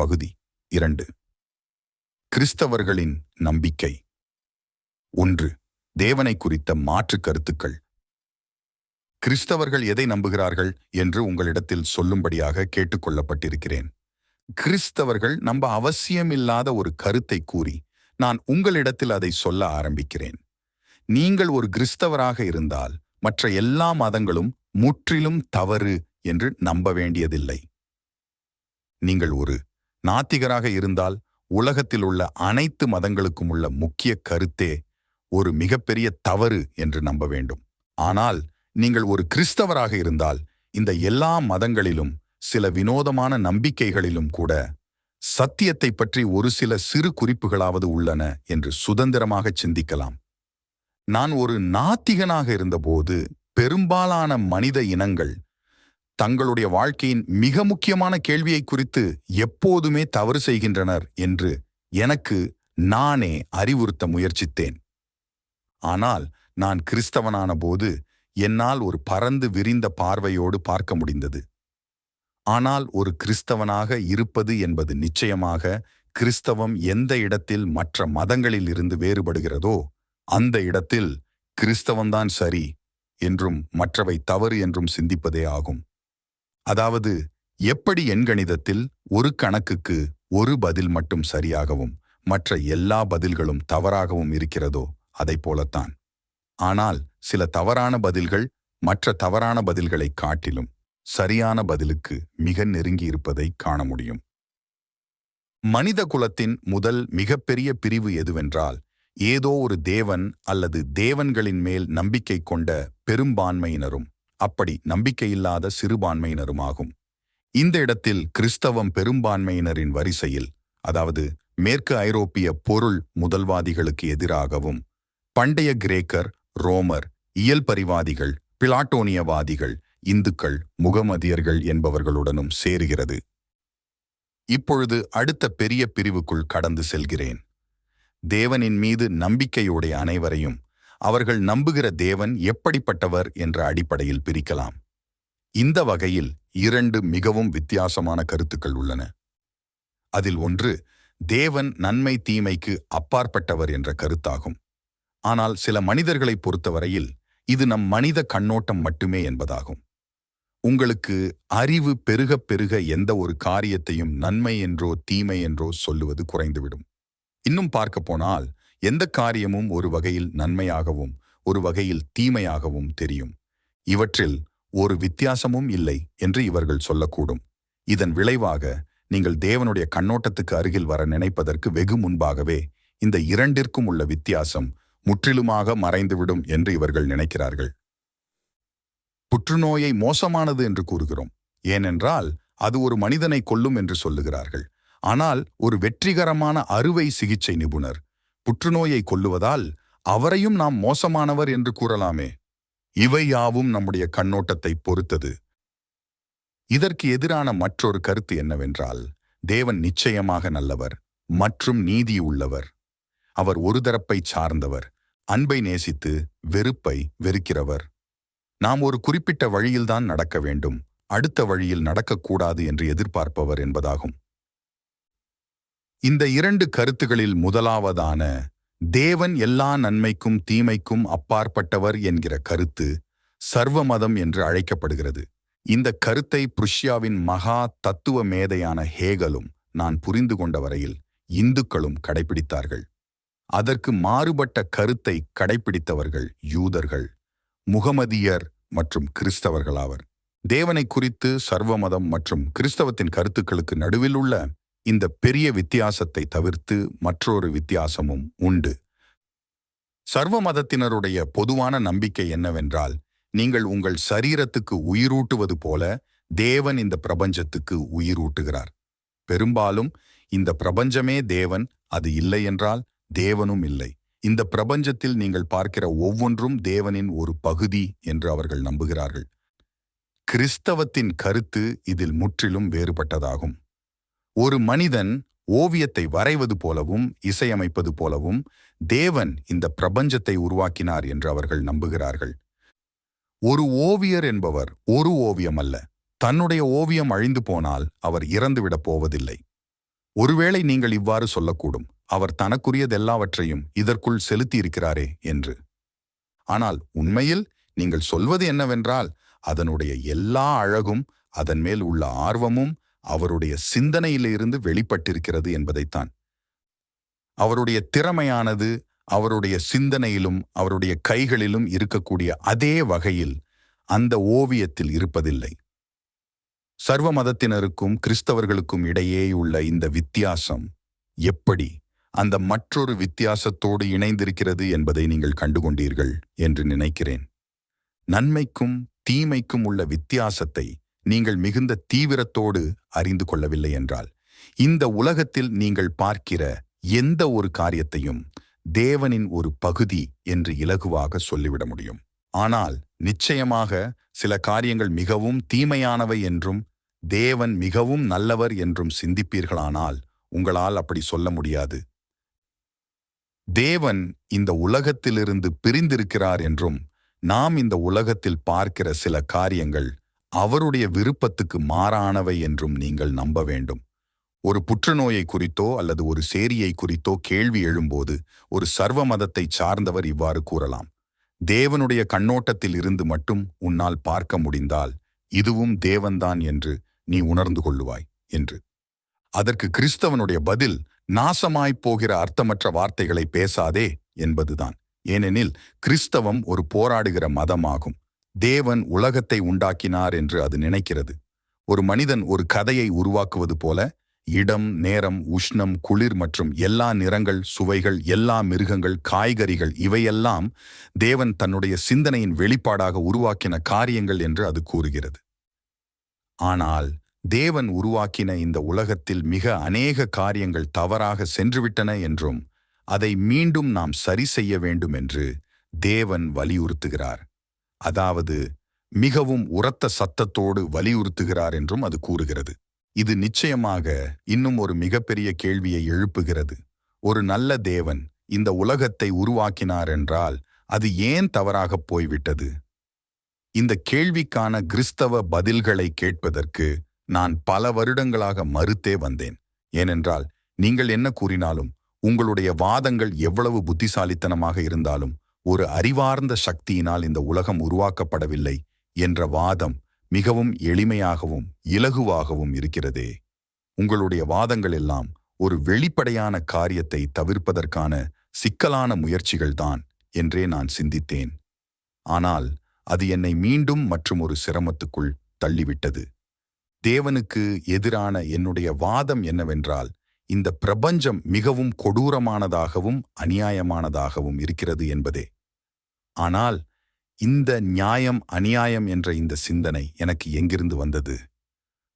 பகுதி இரண்டு. கிறிஸ்தவர்களின் நம்பிக்கை. ஒன்று தேவனை குறித்த மாற்று கருத்துக்கள். கிறிஸ்தவர்கள் எதை நம்புகிறார்கள் என்று உங்களிடத்தில் சொல்லும்படியாக கேட்டுக்கொள்ளப்பட்டிருக்கிறேன் கிறிஸ்தவர்கள் நம்ப அவசியமில்லாத ஒரு கருத்தை கூறி நான் உங்களிடத்தில் அதை சொல்ல ஆரம்பிக்கிறேன். நீங்கள் ஒரு கிறிஸ்தவராக இருந்தால் மற்ற எல்லா மதங்களும் முற்றிலும் தவறு என்று நம்ப வேண்டியதில்லை. நீங்கள் ஒரு நாத்திகராக இருந்தால் உலகத்தில் உள்ள அனைத்து மதங்களுக்கும் உள்ள முக்கிய கருத்தே ஒரு மிகப்பெரிய தவறு என்று நம்ப வேண்டும். ஆனால் நீங்கள் ஒரு கிறிஸ்தவராக இருந்தால் இந்த எல்லா மதங்களிலும் சில வினோதமான நம்பிக்கைகளிலும் கூட சத்தியத்தை பற்றி ஒரு சில சிறு குறிப்புகளாவது உள்ளன என்று சுதந்திரமாக சிந்திக்கலாம். நான் ஒரு நாத்திகனாக இருந்தபோது பெரும்பாலான மனித இனங்கள் தங்களுடைய வாழ்க்கையின் மிக முக்கியமான கேள்வியை குறித்து எப்போதுமே தவறு செய்கின்றனர் என்று எனக்கு நானே அறிவுறுத்த முயற்சித்தேன். ஆனால் நான் கிறிஸ்தவனான போது என்னால் ஒரு பறந்து விரிந்த பார்வையோடு பார்க்க முடிந்தது. ஆனால் ஒரு கிறிஸ்தவனாக இருப்பது என்பது நிச்சயமாக கிறிஸ்தவம் எந்த இடத்தில் மற்ற மதங்களில் இருந்து வேறுபடுகிறதோ அந்த இடத்தில் கிறிஸ்தவம்தான் சரி என்றும் மற்றவை தவறு என்றும் சிந்திப்பதே ஆகும். அதாவது எப்படி எண்கணிதத்தில் ஒரு கணக்குக்கு ஒரு பதில் மட்டும் சரியாகவும் மற்ற எல்லா பதில்களும் தவறாகவும் இருக்கிறதோ அதை போலத்தான். ஆனால் சில தவறான பதில்கள் மற்ற தவறான பதில்களைக் காட்டிலும் சரியான பதிலுக்கு மிக நெருங்கியிருப்பதை காண முடியும். மனித குலத்தின் முதல் மிகப்பெரிய பிரிவு எதுவென்றால் ஏதோ ஒரு தேவன் அல்லது தேவன்களின் மேல் நம்பிக்கை கொண்ட பெரும்பான்மையினரும் அப்படி நம்பிக்கையில்லாத சிறுபான்மையினருமாகும். இந்த இடத்தில் கிறிஸ்தவம் பெரும்பான்மையினரின் வரிசையில் அதாவது மேற்கு ஐரோப்பிய பொருள் முதல்வாதிகளுக்கு எதிராகவும் பண்டைய கிரேக்கர் ரோமர் இயல்பறிவாதிகள் பிளாட்டோனியவாதிகள் இந்துக்கள் முகமதியர்கள் என்பவர்களுடனும் சேருகிறது. இப்பொழுது அடுத்த பெரிய பிரிவுக்குள் கடந்து செல்கிறேன். தேவனின் மீது நம்பிக்கையுடைய அனைவரையும் அவர்கள் நம்புகிற தேவன் எப்படிப்பட்டவர் என்ற அடிப்படையில் பிரிக்கலாம். இந்த வகையில் இரண்டு மிகவும் வித்தியாசமான கருத்துக்கள் உள்ளன. அதில் ஒன்று தேவன் நன்மை தீமைக்கு அப்பாற்பட்டவர் என்ற கருத்தாகும். ஆனால் சில மனிதர்களை பொறுத்தவரையில் இது நம் மனித கண்ணோட்டம் மட்டுமே என்பதாகும். உங்களுக்கு அறிவு பெருக பெருக எந்த ஒரு காரியத்தையும் நன்மை என்றோ தீமை என்றோ சொல்லுவது குறைந்துவிடும். இன்னும் பார்க்க போனால் எந்த காரியமும் ஒரு வகையில் நன்மையாகவும் ஒரு வகையில் தீமையாகவும் தெரியும். இவற்றில் ஒரு வித்தியாசமும் இல்லை என்று இவர்கள் சொல்லக்கூடும். இதன் விளைவாக நீங்கள் தேவனுடைய கண்ணோட்டத்துக்கு அருகில் வர நினைப்பதற்கு வெகு முன்பாகவே இந்த இரண்டிற்கும் உள்ள வித்தியாசம் முற்றிலுமாக மறைந்துவிடும் என்று இவர்கள் நினைக்கிறார்கள். புற்றுநோயை மோசமானது என்று கூறுகிறோம். ஏனென்றால் அது ஒரு மனிதனை கொல்லும் என்று சொல்லுகிறார்கள். ஆனால் ஒரு வெற்றிகரமான அறுவை சிகிச்சை நிபுணர் புற்றுநோயை கொல்லுவதால் அவரையும் நாம் மோசமானவர் என்று கூறலாமே. இவை யாவும் நம்முடைய கண்ணோட்டத்தை பொறுத்தது. இதற்கு எதிரான மற்றொரு கருத்து என்னவென்றால் தேவன் நிச்சயமாக நல்லவர் மற்றும் நீதி உள்ளவர். அவர் ஒரு தரப்பை சார்ந்தவர் அன்பை நேசித்து வெறுப்பை வெறுக்கிறவர். நாம் ஒரு குறிப்பிட்ட வழியில்தான் நடக்க வேண்டும் அடுத்த வழியில் நடக்கக்கூடாது என்று எதிர்பார்ப்பவர் என்பதாகும். இந்த இரண்டு கருத்துகளில் முதலாவதான தேவன் எல்லா நன்மைக்கும் தீமைக்கும் அப்பாற்பட்டவர் என்கிற கருத்து சர்வமதம் என்று அழைக்கப்படுகிறது. இந்த கருத்தை புருஷ்யாவின் மகா தத்துவ மேதையான ஹேகலும் நான் புரிந்து கொண்ட வரையில் இந்துக்களும் கடைபிடித்தார்கள். அதற்கு மாறுபட்ட கருத்தை கடைபிடித்தவர்கள் யூதர்கள் முகமதியர் மற்றும் கிறிஸ்தவர்களாவர் தேவனை குறித்து சர்வமதம் மற்றும் கிறிஸ்தவத்தின் கருத்துக்களுக்கு நடுவில் உள்ள இந்த பெரிய வித்தியாசத்தை தவிர்த்து மற்றொரு வித்தியாசமும் உண்டு. சர்வ மதத்தினருடைய பொதுவான நம்பிக்கை என்னவென்றால் நீங்கள் உங்கள் சரீரத்துக்கு உயிரூட்டுவது போல தேவன் இந்த பிரபஞ்சத்துக்கு உயிரூட்டுகிறார். பெரும்பாலும் இந்த பிரபஞ்சமே தேவன் அது இல்லை என்றால் தேவனும் இல்லை. இந்த பிரபஞ்சத்தில் நீங்கள் பார்க்கிற ஒவ்வொன்றும் தேவனின் ஒரு பகுதி என்று அவர்கள் நம்புகிறார்கள். கிறிஸ்தவத்தின் கருத்து இதில் முற்றிலும் வேறுபட்டதாகும். ஒரு மனிதன் ஓவியத்தை வரைவது போலவும் இசையமைப்பது போலவும் தேவன் இந்த பிரபஞ்சத்தை உருவாக்கினார் என்று அவர்கள் நம்புகிறார்கள். ஒரு ஓவியர் என்பவர் ஒரு ஓவியம் அல்ல. தன்னுடைய ஓவியம் அழிந்து போனால் அவர் இறந்துவிடப் போவதில்லை. ஒருவேளை நீங்கள் இவ்வாறு சொல்லக்கூடும் அவர் தனக்குரியதெல்லாவற்றையும் இதற்குள் செலுத்தியிருக்கிறாரே என்று. ஆனால் உண்மையில் நீங்கள் சொல்வது என்னவென்றால் அதனுடைய எல்லா அழகும் அதன் மேல் உள்ள ஆர்வமும் அவருடைய சிந்தனையிலிருந்து வெளிப்பட்டிருக்கிறது என்பதைத்தான். அவருடைய திறமையானது அவருடைய சிந்தனையிலும் அவருடைய கைகளிலும் இருக்கக்கூடிய அதே வகையில் அந்த ஓவியத்தில் இருப்பதில்லை. சர்வ மதத்தினருக்கும் கிறிஸ்தவர்களுக்கும் இடையேயுள்ள இந்த வித்தியாசம் எப்படி அந்த மற்றொரு வித்தியாசத்தோடு இணைந்திருக்கிறது என்பதை நீங்கள் கண்டுகொண்டீர்கள் என்று நினைக்கிறேன். நன்மைக்கும் தீமைக்கும் உள்ள வித்தியாசத்தை நீங்கள் மிகுந்த தீவிரத்தோடு அறிந்து கொள்ளவில்லை என்றால் இந்த உலகத்தில் நீங்கள் பார்க்கிற எந்த ஒரு காரியத்தையும் தேவனின் ஒரு பகுதி என்று இலகுவாக சொல்லிவிட முடியும். ஆனால் நிச்சயமாக சில காரியங்கள் மிகவும் தீமையானவை என்றும் தேவன் மிகவும் நல்லவர் என்றும் சிந்திப்பீர்களானால் உங்களால் அப்படி சொல்ல முடியாது. தேவன் இந்த உலகத்திலிருந்து பிரிந்திருக்கிறார் என்றும் நாம் இந்த உலகத்தில் பார்க்கிற சில காரியங்கள் அவருடைய விருப்பத்துக்கு மாறானவை என்றும் நீங்கள் நம்ப வேண்டும். ஒரு புற்றுநோயை குறித்தோ அல்லது ஒரு சேரியை குறித்தோ கேள்வி எழும்போது ஒரு சர்வ மதத்தை சார்ந்தவர் இவ்வாறு கூறலாம். தேவனுடைய கண்ணோட்டத்தில் இருந்து மட்டும் உன்னால் பார்க்க முடிந்தால் இதுவும் தேவன்தான் என்று நீ உணர்ந்து கொள்ளுவாய் என்று. அதற்கு கிறிஸ்தவனுடைய பதில் நாசமாய்ப் போகிற அர்த்தமற்ற வார்த்தைகளை பேசாதே என்பதுதான். ஏனெனில் கிறிஸ்தவம் ஒரு போராடுகிற மதமாகும். தேவன் உலகத்தை உண்டாக்கினார் என்று அது நினைக்கிறது. ஒரு மனிதன் ஒரு கதையை உருவாக்குவது போல இடம் நேரம் உஷ்ணம் குளிர் மற்றும் எல்லா நிறங்கள் சுவைகள் எல்லா மிருகங்கள் காய்கறிகள் இவையெல்லாம் தேவன் தன்னுடைய சிந்தனையின் வெளிப்பாடாக உருவாக்கின காரியங்கள் என்று அது கூறுகிறது. ஆனால் தேவன் உருவாக்கின இந்த உலகத்தில் மிக அநேக காரியங்கள் தவறாக சென்றுவிட்டன என்றும் அதை மீண்டும் நாம் சரி செய்ய வேண்டும் என்று தேவன் வலியுறுத்துகிறார். அதாவது மிகவும் உரத்த சத்தத்தோடு வலியுறுத்துகிறார் என்றும் அது கூறுகிறது. இது நிச்சயமாக இன்னும் ஒரு மிகப்பெரிய கேள்வியை எழுப்புகிறது. ஒரு நல்ல தேவன் இந்த உலகத்தை உருவாக்கினார் என்றால் அது ஏன் தவறாகப் போய்விட்டது? இந்த கேள்விக்கான கிறிஸ்தவ பதில்களை கேட்பதற்கு நான் பல வருடங்களாக மறுத்தே வந்தேன். ஏனென்றால் நீங்கள் என்ன கூறினாலும் உங்களுடைய வாதங்கள் எவ்வளவு புத்திசாலித்தனமாக இருந்தாலும் ஒரு அறிவார்ந்த சக்தியினால் இந்த உலகம் உருவாக்கப்படவில்லை என்ற வாதம் மிகவும் எளிமையாகவும் இலகுவாகவும் இருக்கிறதே. உங்களுடைய வாதங்கள் எல்லாம் ஒரு வெளிப்படையான காரியத்தை தவிர்ப்பதற்கான சிக்கலான முயற்சிகள்தான் என்றே நான் சிந்தித்தேன். ஆனால் அது என்னை மீண்டும் மற்றும் ஒரு சிரமத்துக்குள் தள்ளிவிட்டது. தேவனுக்கு எதிரான என்னுடைய வாதம் என்னவென்றால் இந்த பிரபஞ்சம் மிகவும் கொடூரமானதாகவும் அநியாயமானதாகவும் இருக்கிறது என்பதே. ஆனால் இந்த நியாயம் அநியாயம் என்ற இந்த சிந்தனை எனக்கு எங்கிருந்து வந்தது?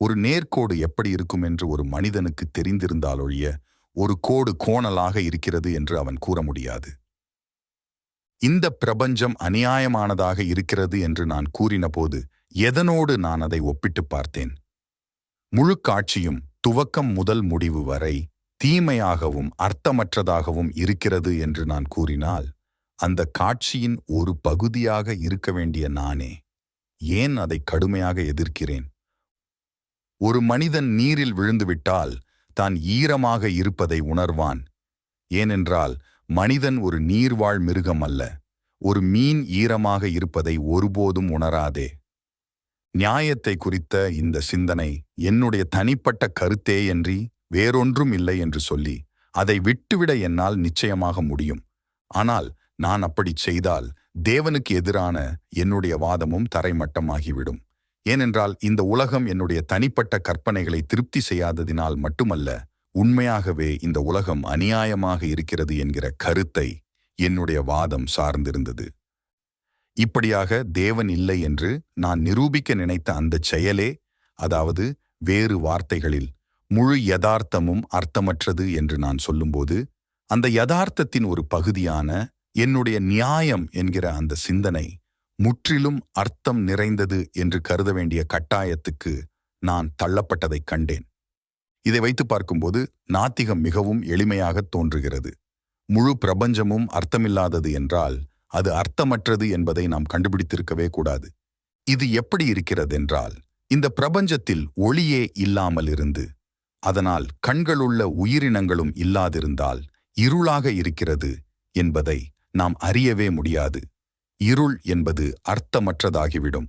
ஒரு நேர்கோடு எப்படி இருக்கும் என்று ஒரு மனிதனுக்கு தெரிந்திருந்தாலொழிய ஒரு கோடு கோணலாக இருக்கிறது என்று அவன் கூற முடியாது. இந்த பிரபஞ்சம் அநியாயமானதாக இருக்கிறது என்று நான் கூறினபோது எதனோடு நான் அதை ஒப்பிட்டு பார்த்தேன்? முழு காட்சியும் துவக்கம் முதல் முடிவு வரை தீமையாகவும் அர்த்தமற்றதாகவும் இருக்கிறது என்று நான் கூறினால் அந்த காட்சியின் ஒரு பகுதியாக இருக்க வேண்டிய நானே ஏன் அதை கடுமையாக எதிர்க்கிறேன்? ஒரு மனிதன் நீரில் விழுந்துவிட்டால் தான் ஈரமாக இருப்பதை உணர்வான். ஏனென்றால் மனிதன் ஒரு நீர்வாழ் மிருகம் அல்ல ஒரு மீன் ஈரமாக இருப்பதை ஒருபோதும் உணராதே. நியாயத்தை குறித்த இந்த சிந்தனை என்னுடைய தனிப்பட்ட கருத்தேயன்றி வேறொன்றும் இல்லை என்று சொல்லி அதை விட்டுவிட என்னால் நிச்சயமாக முடியும். ஆனால் நான் அப்படிச் செய்தால் தேவனுக்கு எதிரான என்னுடைய வாதமும் தரைமட்டமாகிவிடும். ஏனென்றால் இந்த உலகம் என்னுடைய தனிப்பட்ட கற்பனைகளை திருப்தி செய்யாததினால் மட்டுமல்ல உண்மையாகவே இந்த உலகம் அநியாயமாக இருக்கிறது என்கிற கருத்தை என்னுடைய வாதம் சார்ந்திருந்தது. இப்படியாக தேவன் இல்லை என்று நான் நிரூபிக்க நினைத்த அந்த செயலே அதாவது வேறு வார்த்தைகளில் முழு யதார்த்தமும் அர்த்தமற்றது என்று நான் சொல்லும்போது அந்த யதார்த்தத்தின் ஒரு பகுதியான என்னுடைய நியாயம் என்கிற அந்த சிந்தனை முற்றிலும் அர்த்தம் நிறைந்தது என்று கருத வேண்டிய கட்டாயத்துக்கு நான் தள்ளப்பட்டதைக் கண்டேன். இதை வைத்து பார்க்கும்போது நாத்திகம் மிகவும் எளிமையாக தோன்றுகிறது. முழு பிரபஞ்சமும் அர்த்தமில்லாதது என்றால் அது அர்த்தமற்றது என்பதை நாம் கண்டுபிடித்திருக்கவே கூடாது. இது எப்படி இருக்கிறதென்றால் இந்த பிரபஞ்சத்தில் ஒளியே இல்லாமல் இருந்து அதனால் கண்களுள்ள உயிரினங்களும் இல்லாதிருந்தால் இருளாக இருக்கிறது என்பதை நாம் அறியவே முடியாது. இருள் என்பது அர்த்தமற்றதாகிவிடும்.